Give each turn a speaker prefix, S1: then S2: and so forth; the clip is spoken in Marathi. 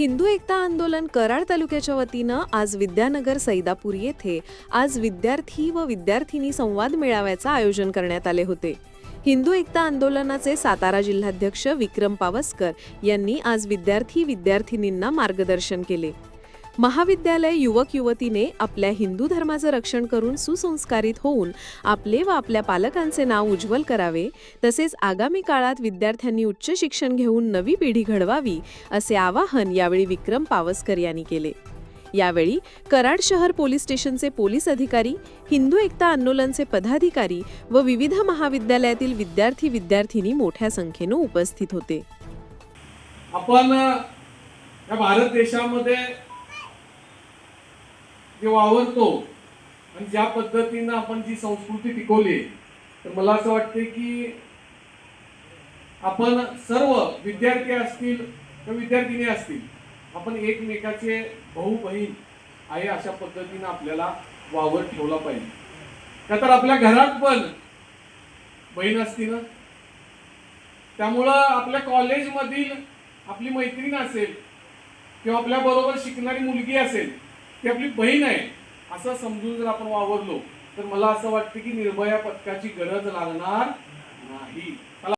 S1: हिंदू एकता आंदोलन कराड तालुक्याच्या वतीनं आज विद्यानगर सैदापूर येथे आज विद्यार्थी व विद्यार्थिनी संवाद मेळाव्याचं आयोजन करण्यात आले होते. हिंदू एकता आंदोलनाचे सातारा जिल्हाध्यक्ष विक्रम पावसकर यांनी आज विद्यार्थी विद्यार्थिनींना मार्गदर्शन केले. महाविद्यालय युवक युवतीने आपल्या हिंदू धर्माचं रक्षण करून सुसंस्कारित होऊन आपले व आपल्या पालकांचे नाव उज्ज्वल करावे तसेच आगामी काळात विद्यार्थ्यांनी उच्च शिक्षण घेऊन नवी पिढी घडवावी असे आवाहन यावेळी विक्रम पावसकर यांनी केले. यावेळी कराड शहर पोलीस स्टेशनचे पोलीस अधिकारी हिंदू एकता आंदोलनचे पदाधिकारी व विविध महाविद्यालयातील विद्यार्थी विद्यार्थिनी मोठ्या संख्येनं उपस्थित होते.
S2: आपण या भारत देशामध्ये जे वावरतो. आणि ज्या पद्धतीनं आपण जी संस्कृती टिकवली तर मला असं वाटते की आपण सर्व विद्यार्थी असतील किंवा विद्यार्थिनी असतील आपण एकमेकाचे भाऊ बहीण आहे अशा पद्धतीनं आपल्याला वावर ठेवला पाहिजे. का तर आपल्या घरात पण बहीण असती ना. त्यामुळं आपल्या कॉलेजमधील आपली मैत्रीण असेल किंवा आपल्या बरोबर शिकणारी मुलगी असेल ती आपली बहीण आहे. असं समजून जर आपण वावरलो तर मला असं वाटतं की निर्भया पथकाची गरज लागणार नाही.